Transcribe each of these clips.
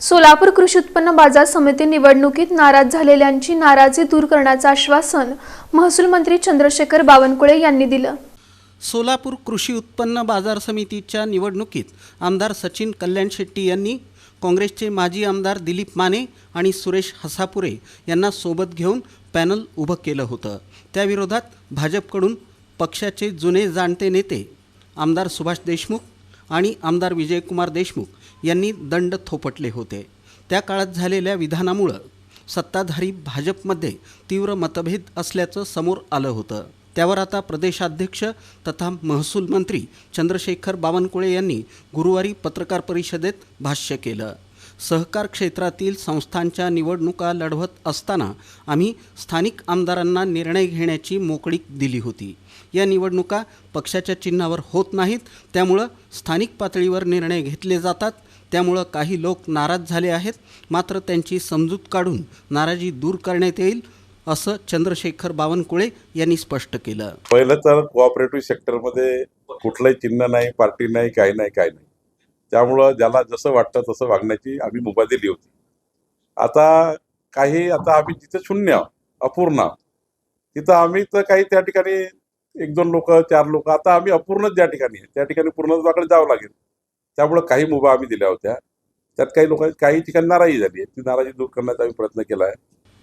सोलापूर कृषी उत्पन्न बाजार समिती निवडणुकीत नाराज झालेल्यांची नाराजी दूर करण्याचं आश्वासन महसूल मंत्री चंद्रशेखर बावनकुळे यांनी दिलं. सोलापूर कृषी उत्पन्न बाजार समितीच्या निवडणुकीत आमदार सचिन कल्याण शेट्टी यांनी काँग्रेसचे माजी आमदार दिलीप माने आणि सुरेश हसापुरे यांना सोबत घेऊन पॅनल उभं केलं होतं. त्याविरोधात भाजपकडून पक्षाचे जुने जाणते नेते आमदार सुभाष देशमुख आणि आमदार विजयकुमार देशमुख यांनी दंड थोपटले होते. त्या काळात झालेल्या विधानामुळं सत्ताधारी भाजपमध्ये तीव्र मतभेद असल्याचं समोर आलं होतं. त्यावर आता प्रदेशाध्यक्ष तथा महसूल मंत्री चंद्रशेखर बावनकुळे यांनी गुरुवारी पत्रकार परिषदेत भाष्य केलं. सहकार क्षेत्रातील संस्थांच्या निवडणुका लढवत असताना आम्ही स्थानिक आमदारांना निर्णय घेण्याची मोकळीक दिली होती. या निवडणुका पक्षाच्या चिन्हावर होत नाहीत त्यामुळं स्थानिक पातळीवर निर्णय घेतले जातात त्यामुळं काही लोक नाराज झाले आहेत. मात्र त्यांची समजूत काढून नाराजी दूर करण्यात येईल असं चंद्रशेखर बावनकुळे यांनी स्पष्ट केलं. पहिलं तर कोऑपरेटिव्ह सेक्टरमध्ये कुठलंही चिन्ह नाही पार्टी नाही काही नाही काही नाही. त्यामुळं ज्याला जसं वाटतं तसं वागण्याची आम्ही मुभा दिली होती. आता काही आता आम्ही जिथं शून्य अपूर्ण तिथं आम्ही तर काही त्या ठिकाणी एक दोन लोक चार लोक आता आम्ही अपूर्णच ज्या ठिकाणी त्या ठिकाणी पूर्णत्वाकडे जावं लागेल. त्यामुळं काही मुभा आम्ही दिल्या होत्या. त्यात काही लोकांची काही ठिकाणी नाराजी झाली. आहे ती नाराजी दूर करण्याचा आम्ही प्रयत्न केला आहे.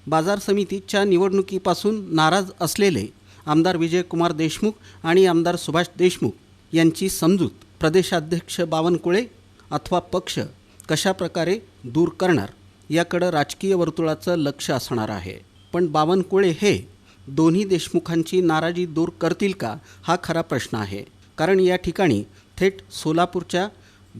बाजार समितीच्या निवडणुकीपासून नाराज असलेले आमदार विजयकुमार देशमुख आणि आमदार सुभाष देशमुख यांची समजूत प्रदेशाध्यक्ष बावनकुळे अथवा पक्ष कशाप्रकारे दूर करणार याकडं राजकीय वर्तुळाचं लक्ष असणार आहे. पण बावनकुळे हे दोन्ही देशमुखांची नाराजी दूर करतील का हा खरा प्रश्न आहे. कारण या ठिकाणी थेट सोलापूरच्या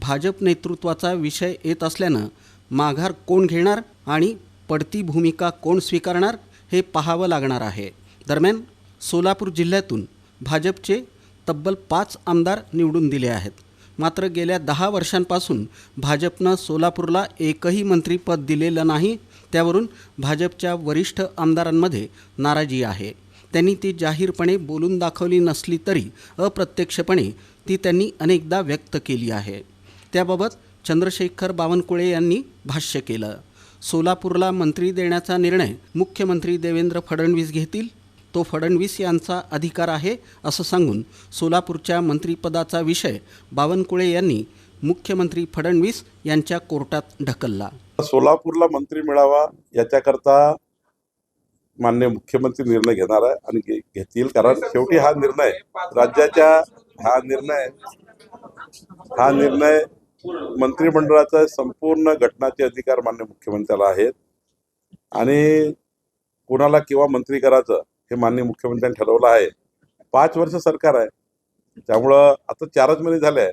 भाजप नेतृत्वाचा विषय येत असल्यानं माघार कोण घेणार आणि पडती भूमिका कोण स्वीकारणार हे पाहावं लागणार आहे. दरम्यान सोलापूर जिल्ह्यातून भाजपचे तब्बल पाच आमदार निवडून दिले आहेत. मात्र गेल्या दहा वर्षांपासून भाजपनं सोलापूरला एकही मंत्रीपद दिलेलं नाही त्यावरून भाजपच्या वरिष्ठ आमदारांमध्ये नाराजी आहे. त्यांनी ती जाहीरपणे बोलून दाखवली नसली तरी अप्रत्यक्षपणे ती त्यांनी अनेकदा व्यक्त केली आहे. त्याबाबत चंद्रशेखर बावनकुळे यांनी भाष्य केलं. सोलापूरला मंत्री देण्याचा निर्णय मुख्यमंत्री देवेंद्र फडणवीस घेतील. तो फडणवीस यांचा अधिकार आहे असं सांगून सोलापूरच्या मंत्रिपदाचा विषय बावनकुळे यांनी मुख्यमंत्री फडणवीस यांच्या कोर्टात ढकलला. सोलापूरला मंत्री मिळावा याच्याकरता मान्य मुख्यमंत्री निर्णय घेणार आहे आणि घेतील. कारण शेवटी हा निर्णय राज्याच्या हा निर्णय हा निर्णय मंत्रिमंडळाचा संपूर्ण घटनाचे अधिकार मान्य मुख्यमंत्र्याला आहेत. आणि कुणाला केव्हा मंत्री करायचं हे मान्य मुख्यमंत्र्यांनी ठरवलं आहे. पाच वर्ष सरकार आहे. त्यामुळं आता चारच महिने झाले आहे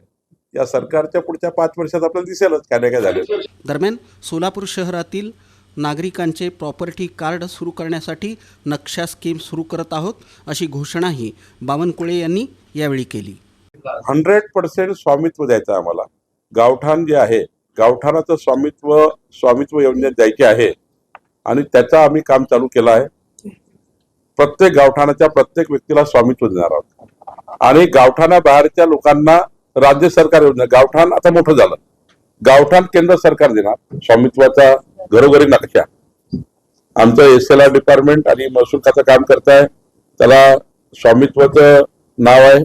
या सरकारच्या पुढच्या पाच वर्षात आपल्याला दिसेलच काय नाही काय झाले दरम्यान सोलापूर शहरातील नागरिकांचे प्रॉपर्टी कार्ड सुरू करण्यासाठी नक्षा स्कीम सुरू करत आहोत अशी घोषणाही बावनकुळे यांनी यावेळी केली. हंड्रेड पर्सेंट स्वामित्व द्यायचं आहे आम्हाला. गावठाण जे आहे गावठाणाचं स्वामित्व स्वामित्व योजनेत द्यायचे आहे. आणि त्याचा आम्ही काम चालू केलं आहे. प्रत्येक गावठाणाच्या प्रत्येक व्यक्तीला स्वामित्व देणार आहोत. आणि गावठाणा बाहेरच्या लोकांना राज्य सरकार योजना गावठाण आता मोठं झालं. गावठाण केंद्र सरकार देणार. स्वामित्वाचा घरोघरी नक्षा आमचं एस एल आर डिपार्टमेंट आणि महसूल खातं काम करत आहे त्याला स्वामित्वाचं नाव आहे.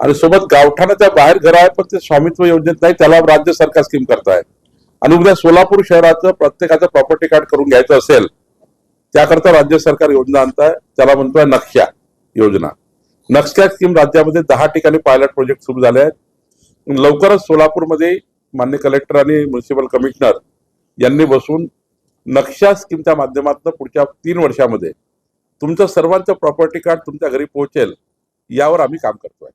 आणि सोबत गावठाणाच्या बाहेर घर आहे पण ते स्वामित्व योजनेत नाही. त्याला राज्य सरकार स्कीम करताय. आणि उद्या सोलापूर शहराचं प्रत्येकाचं प्रॉपर्टी कार्ड करून घ्यायचं असेल त्याकरता राज्य सरकार योजना आणताय. त्याला म्हणतोय नक्षा योजना. नक्षा स्कीम राज्यामध्ये दहा ठिकाणी पायलट प्रोजेक्ट सुरू झाले आहेत. लवकरच सोलापूरमध्ये मान्य कलेक्टर आणि म्युन्सिपल कमिशनर यांनी बसून नक्षा स्कीमच्या माध्यमातून पुढच्या तीन वर्षामध्ये तुमचं सर्वांचं प्रॉपर्टी कार्ड तुमच्या घरी पोहोचेल यावर आम्ही काम करतोय.